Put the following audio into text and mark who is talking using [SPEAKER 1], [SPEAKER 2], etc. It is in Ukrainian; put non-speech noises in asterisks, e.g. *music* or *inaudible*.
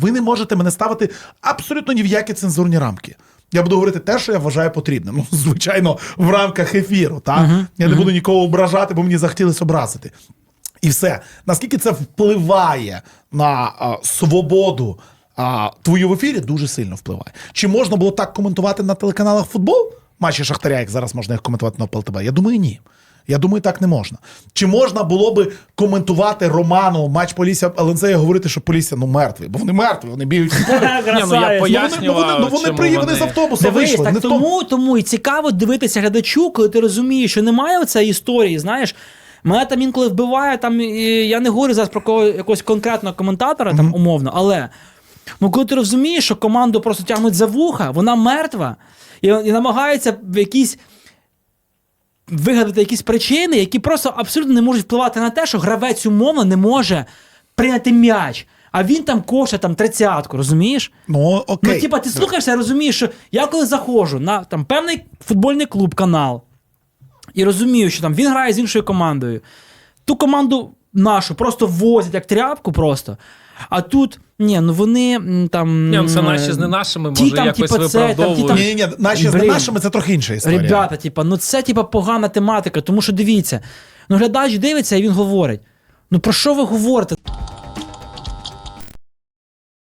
[SPEAKER 1] Ви не можете мене ставити абсолютно ні в які цензурні рамки. Я буду говорити те, що я вважаю потрібним. Ну, звичайно, в рамках ефіру. Так? Я не буду нікого ображати, бо мені захотілося образити. І все. Наскільки це впливає на а, свободу а, твою в ефірі, дуже сильно впливає. Чи можна було так коментувати на телеканалах футбол? Матчі Шахтаря, як зараз можна їх коментувати на ПЛТБ? Я думаю, ні. Я думаю, так не можна. Чи можна було би коментувати Роману матч Полісся ЛНЗ і говорити, що Полісся ну мертвий? Бо вони мертві, вони біють. *laughs*
[SPEAKER 2] Ні, ну я.
[SPEAKER 1] Ну, вони, ну,
[SPEAKER 2] пояснював,
[SPEAKER 1] вони, ну, вони
[SPEAKER 2] чому
[SPEAKER 1] приїхали
[SPEAKER 2] вони-
[SPEAKER 1] з автобуса,
[SPEAKER 3] Дивись,
[SPEAKER 1] вийшли.
[SPEAKER 3] так
[SPEAKER 1] не в
[SPEAKER 3] тому, тому і цікаво дивитися глядачу, коли ти розумієш, що немає оцеї історії, знаєш. Мене там інколи вбиває, там, і я не говорю зараз про кого, якогось конкретного коментатора, там, умовно, але ну, коли ти розумієш, що команду просто тягнуть за вуха, вона мертва, і, і намагається в якісь вигадати якісь причини, які просто абсолютно не можуть впливати на те, що гравець умовно не може прийняти м'яч. А він там коше там тридцятку, розумієш?
[SPEAKER 1] Ну, окей.
[SPEAKER 3] Ну, типа, ти слухаєшся, розумієш, що я коли заходжу на там певний футбольний клуб, канал, і розумію, що там він грає з іншою командою. Ту команду нашу просто возять як тряпку просто. А тут, ні, ну вони там.
[SPEAKER 2] Ні, ну, це наші з не нашими,
[SPEAKER 3] ті
[SPEAKER 2] може,
[SPEAKER 3] там,
[SPEAKER 2] якось
[SPEAKER 3] типа, це, там, ті
[SPEAKER 2] виправдовують.
[SPEAKER 3] там-
[SPEAKER 1] Ні, ні, ні, наші з
[SPEAKER 3] Блін.
[SPEAKER 1] нашими це трохи інша історія.
[SPEAKER 3] Ребята, типа, ну це типа погана тематика, тому що дивіться, ну глядач дивиться і він говорить: ну про що ви говорите?